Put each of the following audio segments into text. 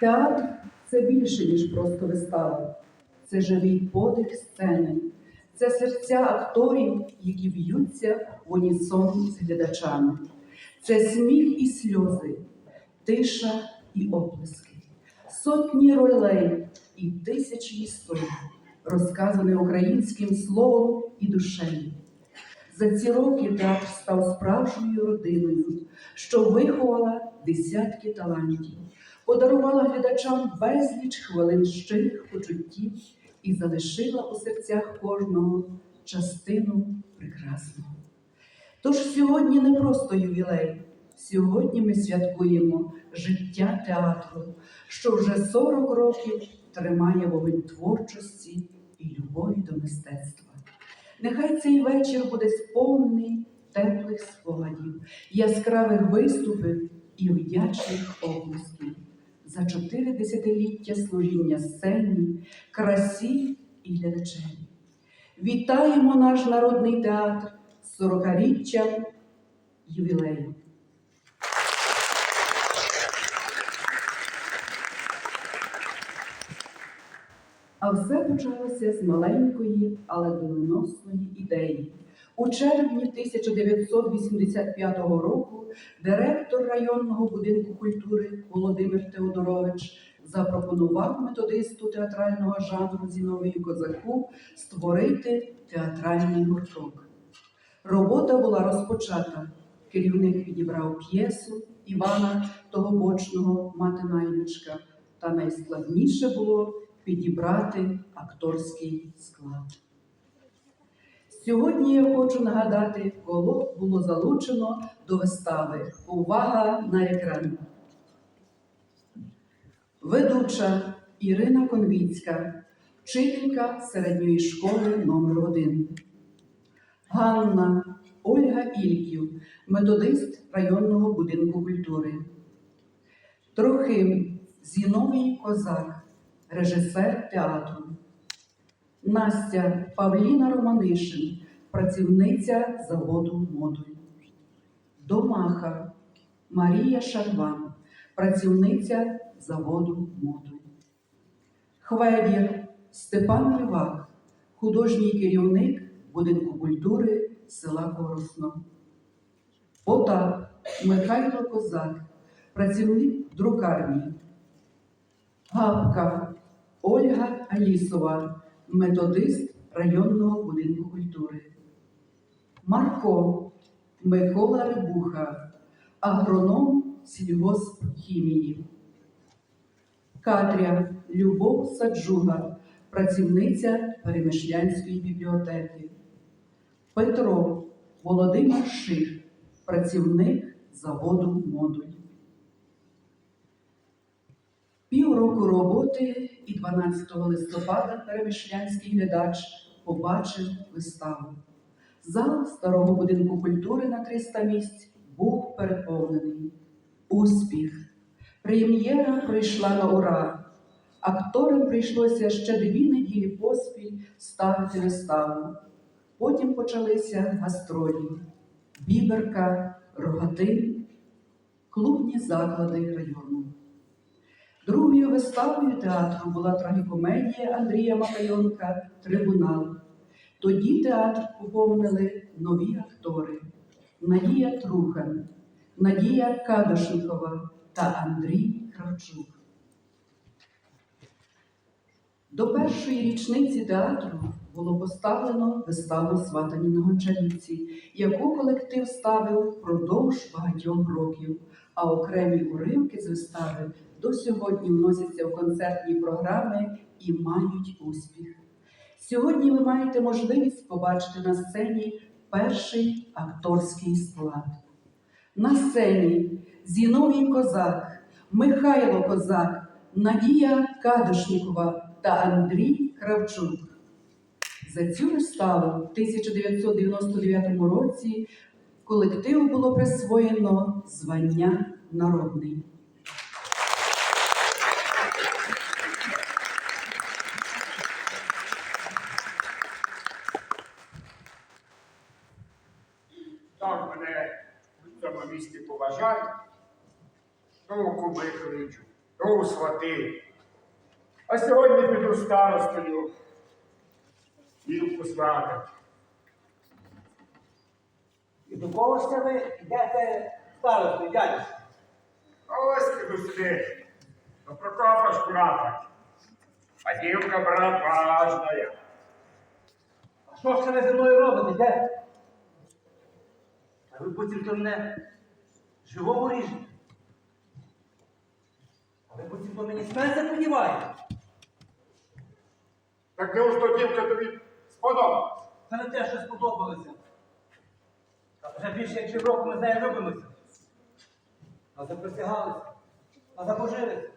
Театр це більше, ніж просто вистава. Це живий подих сцени, це серця акторів, які б'ються в унісон з глядачами. Це сміх і сльози, тиша і оплески, сотні ролей і тисячі історій, розказані українським словом і душею. За ці роки театр став справжньою родиною, що виховала десятки талантів, подарувала глядачам безліч хвилин щирих почуттів і залишила у серцях кожного частину прекрасного. Тож сьогодні не просто ювілей, сьогодні ми святкуємо життя театру, що вже 40 років тримає вогонь творчості і любові до мистецтва. Нехай цей вечір буде сповнений теплих спогадів, яскравих виступів і вдячних облисків за чотири десятиліття служіння сцені, красі і глядачеві. Вітаємо наш народний театр 40-річчям ювілею. А все почалося з маленької, але доленосної ідеї. У червні 1985 року директор районного будинку культури Володимир Теодорович запропонував методисту театрального жанру Зіновію Козаку створити театральний гурток. Робота була розпочата. Керівник підібрав п'єсу Івана Тогобочного Мати наймичка, та найскладніше було підібрати акторський склад. Сьогодні я хочу нагадати, кого було залучено до вистави. Увага на екран. Ведуча Ірина Конвіцька, вчителька середньої школи номер 1 Ганна Ольга Ільків, методист районного будинку культури. Трохим Зіновій Козак, режисер театру. Настя Павліна Романишин, працівниця заводу модуль. Домаха Марія Шарван, працівниця заводу модуль. Хведір Степан Ривак, художній керівник будинку культури села Коросно. Потап Михайло Козак, працівник друкарні. Гапка Ольга Алісова, методист районного будинку культури. Марко Микола Рибуха, агроном сільгоспхімії. Катря Любов Саджуга, працівниця Перемишлянської бібліотеки. Петро Володимир Ших, працівник заводу модуль. Півроку роботи і 12 листопада перемишлянський глядач побачив виставу. Зал старого будинку культури на 300 місць був переповнений. Успіх. Прем'єра прийшла на ура. Акторам прийшлося ще дві неділі поспіль ставити виставу. Потім почалися гастролі, біберка, рогатин, клубні заклади району. Другою виставою театру була трагікомедія Андрія Макайонка Трибунал. Тоді театр поповнили нові актори Надія Трухан, Надія Кадошникова та Андрій Кравчук. До першої річниці театру було поставлено виставу сватані на гончарівці, яку колектив ставив впродовж багатьох років, а окремі уривки з вистави до сьогодні вносяться в концертні програми і мають успіх. Сьогодні ви маєте можливість побачити на сцені перший акторський склад. На сцені Зіновій Козак, Михайло Козак, Надія Кадошнікова та Андрій Кравчук. За цю виставу в 1999 році колективу було присвоєно звання народний. Так мене в цьому місті поважають, кличуть, то Був свати. А сьогодні піду старостою. Вілку свати. І до кого ж це ви йдете старостою, дядю? А ось піду сюди. До Прокопа Шкурата. А дівка брат важная. А що ж це ви зі мною робите, де? А ви потім то мене живого ріжете. А ви потім то мені смерть заподіваєте. Так не ж то дівка тобі сподобалась. Це не те, що сподобалося. А вже більше як півроку ми з нею любимося. А заприсягалися, а забожилися.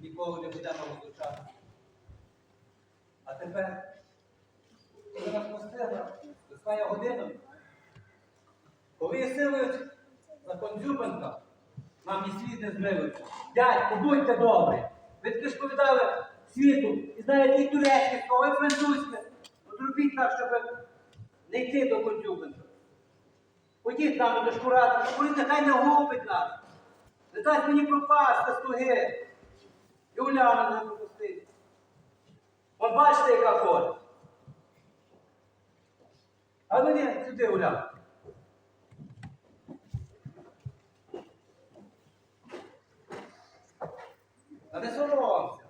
Ніколи не будемо розлучати. А тепер, коли нас постигла, листає година, коли є силою за конзюбанка, нам ні світ не змилується. Дядько, будьте добрі. Ви таки ж повідали світу і знаєте і турецьке слово, і французьке. Ну зробіть так, щоб не йти до конзюбанка. Ходіть з нами до шкурати, шкурить нехай не губить нас. Не дасть мені пропасти з туги. І Уляна не пропустить. От бачите, яка ходить. А ну ні, сюди, Уляна. Та не соромся.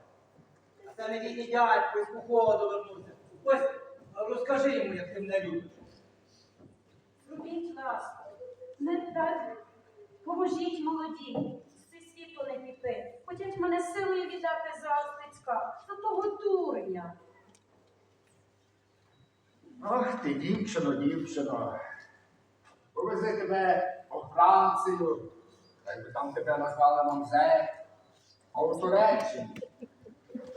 А це не дійний дядько із походу вернувся. Ось розкажи йому, як ти мене любиш. Зробіть ласку, не дайте, поможіть молодій, зі світу не піти. Хотять мене силою віддати за Остицька, за того дурня. Ах ти, дівчино, дівчино. Повези тебе по Францію, та й би там тебе назвали Мамзе, а у Туреччині.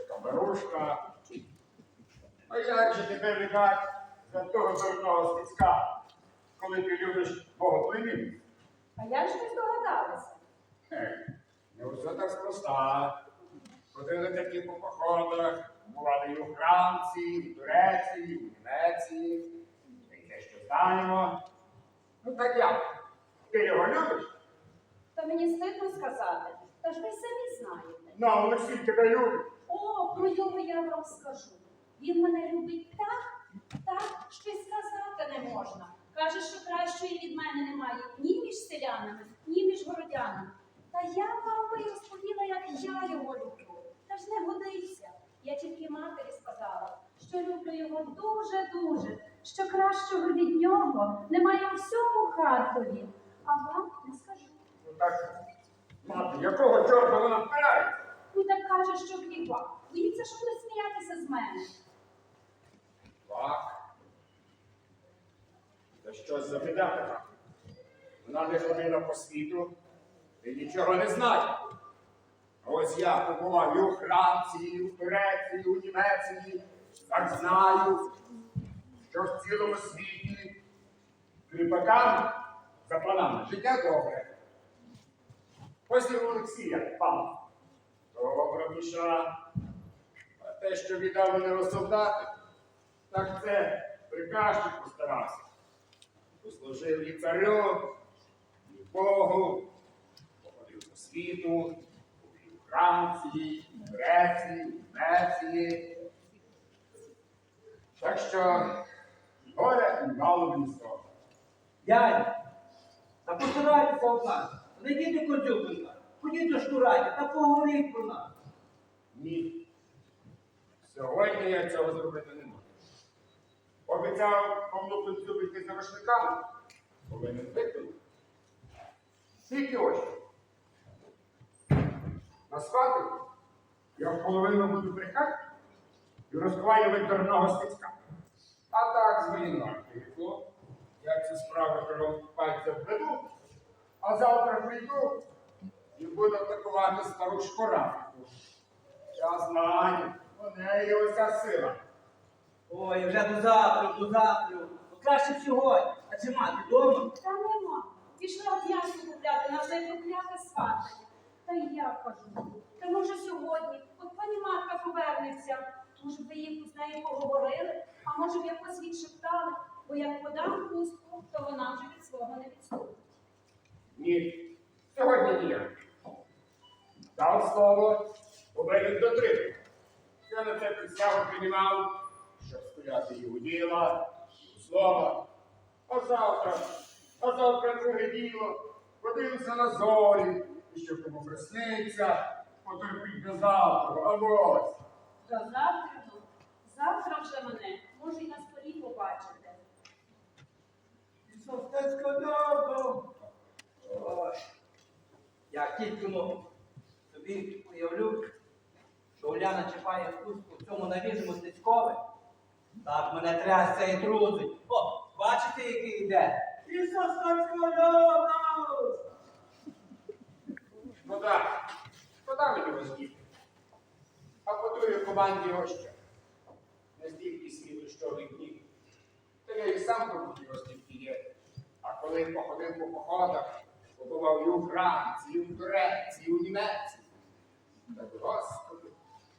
Камерушка. А як же тебе віддать за того дурного стицька, коли ти любиш богоплемінь? А як ж ви здогадалися? Не все так спроста. Ходили такі по походах, бували і у Франції, і в Туреції, і в Німеції. Та те, що знаємо. Ну так як? Ти його любиш? Та мені стидно сказати, та ж ви самі знаєте. Ну, Олексій тебе любить. О, про його я вам скажу. Він мене любить так, так, що й сказати не можна. Каже, що кращої від мене немає ні між селянами, ні між городянами. Та я вам би розповіла, як я його люблю. Та ж не годиться. Я тільки матері сказала, що люблю його дуже-дуже, що кращого від нього немає у всьому Харкові. А вам не скажу. Ну так, якого чорта вона впирається? Ну так каже, що хліба. Боїться, що буде сміятися з мене. Так. Це щось за біда така. Вона не ходила по світу і нічого не знає. А ось я побував і у Франції, і у Туреції, і у Німеччині. Так знаю, що в цілому світі кріпакам за планами життя добре. У Олексія, пан. Добра душа. А те, що віддав мене розсолдати, так це приказчик постарався. Послужив і царю, і Богу, походив по світу, і у Франції, в Греції, і в. Так що горе і мало мені того. Дядя, та постарайтеся од нас. Не йдіть до Козюбинка, ходіть до Штураті та поговоріть про нас. Ні. Сьогодні я цього зробити не можу. Обіцяв Павлу йти за рушниками, повинен виконати. Тільки ось. На свати я в половину буду брехати і розхвалювати дурного стицька. А так звільно тихо. Я цю справу пальця введу, а завтра прийду і буду атакувати стару шкуратку. Я знаю, у неї уся сила. Ой, вже до завтра, до завтра. Ну, Краще б сьогодні. А чи мати вдома? Та нема. Пішла в м'ясо купляти на це прокляте сватання. Та й я кажу, та може сьогодні, от пані матка повернеться, може ви їх з нею поговорили, а може б якось відшептали, бо як подам хустку, то вона вже від свого не відступить. Ні, сьогодні ніяк. Дав слово, повинен дотримати. Я на це присягу приймав, щоб стояти його діла, його слова. А завтра, а завтра друге діло, подивимося на зорі, і що кому присниться, потерпіть до завтра, а ось. До завтра, ну, завтра вже мене, може, й на столі побачите. Совстецька дорога. Ой, Як тільки ну, собі уявлю, що Уляна чіпає хустку в цьому навіжому стецькове, так мене трясся і трудить. О, бачите, який йде? І Совстецька дорога! Шкода, шкода мені роздіти. А подую команді його ще. Не стільки світу, що днів. Та я і сам по розтільки. А коли походив побував і у Франції, і у Туреції, і у Німеччині. Так, Господи,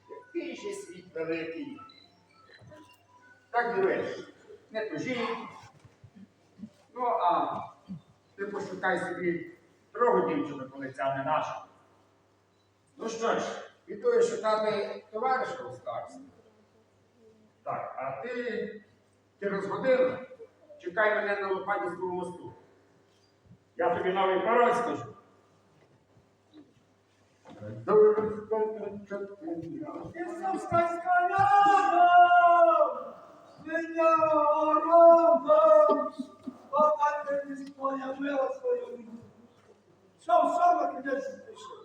який же світ великий. Так дивись, не тужіть. Ну, а ти пошукай собі другу дівчину, коли ця не наша. Ну що ж, піду шукати товариша у старці. Так, а ти через годину чекай мене на Лопатівському мосту. Я тобі новий пароль скажу. Совстецька дорога! Меня орога! Пока ти свою вину. Що ідеться пішов?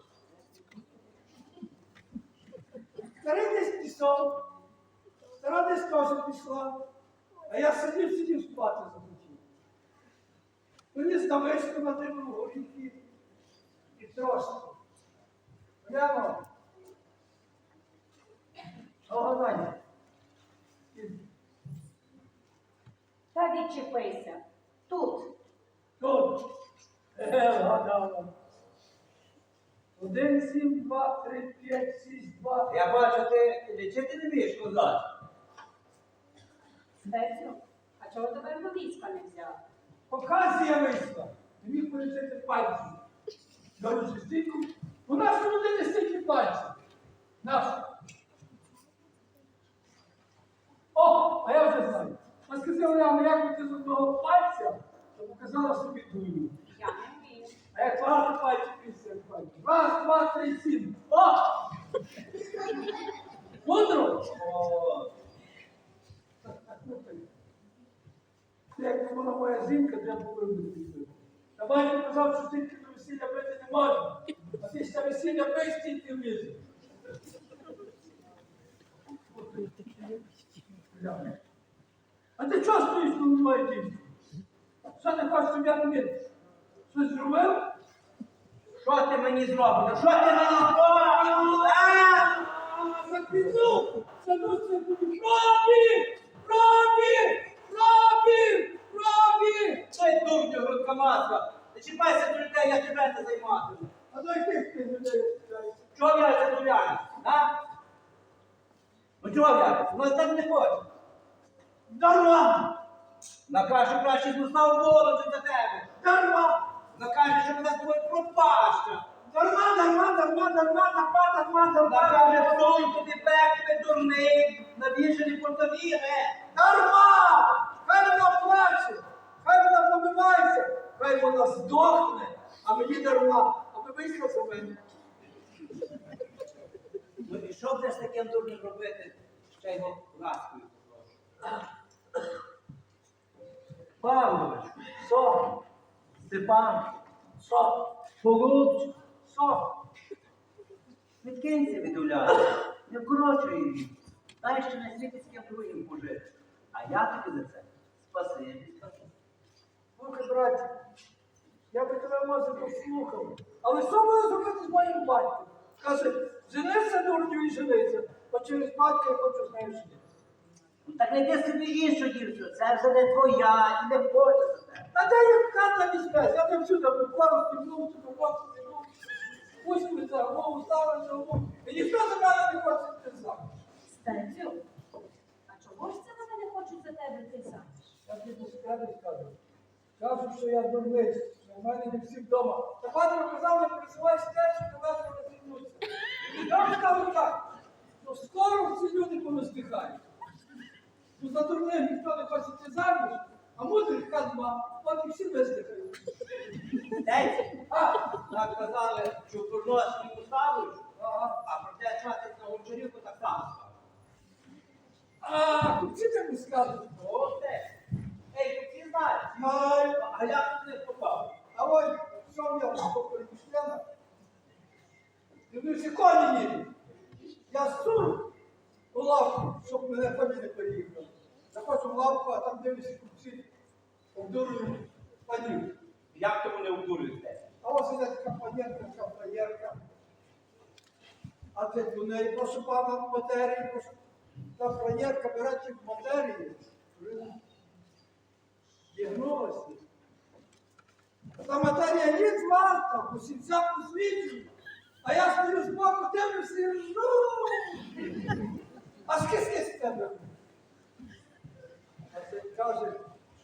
Старий десь пішов, стара десь теж пішла, а я сидів, сидів спати захотів. На миску на дивну горіхи і трошки. Прямо. Голодання. Та відчепися. Тут. Тут. Е, вгадала. Один, сім, два, три, п'ять, шість, два. Я бачу, ти лічити не вмієш козак. Стецю, а чого тебе до війська не взяв? Показія вийшла. Не міг полічити пальці. Дорожі стільки. У нас у людини стільки пальців. Наш. О, а я вже знаю. А сказав Уляна, як ти з одного пальця, то показала собі дую. Я не вмію. А як багато пальців після пальців. Раз, два, три, сім. О! Мудро? О! Як вона моя жінка, треба було вибити. Та батько казав, що стільки до весілля бити не можна. А ти ще весілля бий, стільки влізе. А ти чого стоїш, коли немає дівчини? Що ти хочеш, щоб я тобі щось зробив? Що ти мені зробиш? Що ти мені зробиш? А? Закричу! Задуться тобі. Робі! Робі! Маска. Не чіпайся до людей, я тебе не займатиму. А до яких ти людей чіпаєшся? Чого я Уляни? А? Ну чого я? Ну так не хоче. Дарма! Накаже краще змусна воду за тебе. Дарма! Накаже, що вона з тобою пропаща. Дарма, дарма, дарма, дарма, дарма, дарма, дарма. Накаже, стой тобі пек, ти дурний, навішані портовіри. Дарма! Хай вона плаче, хай вона побивається, хай вона здохне, а мені дарма, аби вийшла за мене. Ну і що з таким дурним робити? Ще його ласкою. Павлович, що? Степан, що? Голубчик, що? Відкинься від Уляни, не вкорочуй її. Дай ще на світі з ким другим пожити. А я тобі за це спасибі скажу. Слухай, браті, я би тебе може послухав. Але що маю зробити з моїм батьком? Каже, женися дурню і женися, бо через батька я хочу з нею жити. Ну так не ти собі іншу дівчину, це вже не твоя і не хоче за тебе. Та де як ката візьме? Я там всюди поклав, стібнув, цю роботу стібнув. Пусть за голову ставив голову. що я дурниць, що в мене не всі вдома. Та батько казав, не пересувайся те, що до вас розігнуться. І я казав так, що скоро ці люди понастихають. Бо за дурних ніхто не хоче йти заміж, а мудрих казма, от і всі вистихають. Десь, так казали, що курнос не поставлю, а про те, що на гончарівку так само. А, купці так не скажуть. Ось те. Ей, купці знають. Знаю. А я тут не попав. А ой, що я по переміщена? Дивлюся, коні їдуть. Я сур у лавку, щоб мене коні не переїхали. Заходжу в лавку, а там дивлюся купці, обдурюють панів. Як то вони обдурюють? А ось іде панєрка, така. А це до неї прошу пана матерії, прошу. Та фраєрка бере в матерії. Єгнулася. Та матерія ніц варта, по сінцям у світі. А я стою з боку, дивлюся і ржу. А скільки з тебе? А це каже,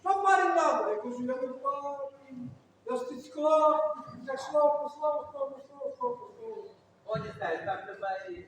що парень надо? Я кажу, я не парень. Я стицько, як слово по слову, слово слово по слову. Годі знаєш, так тебе і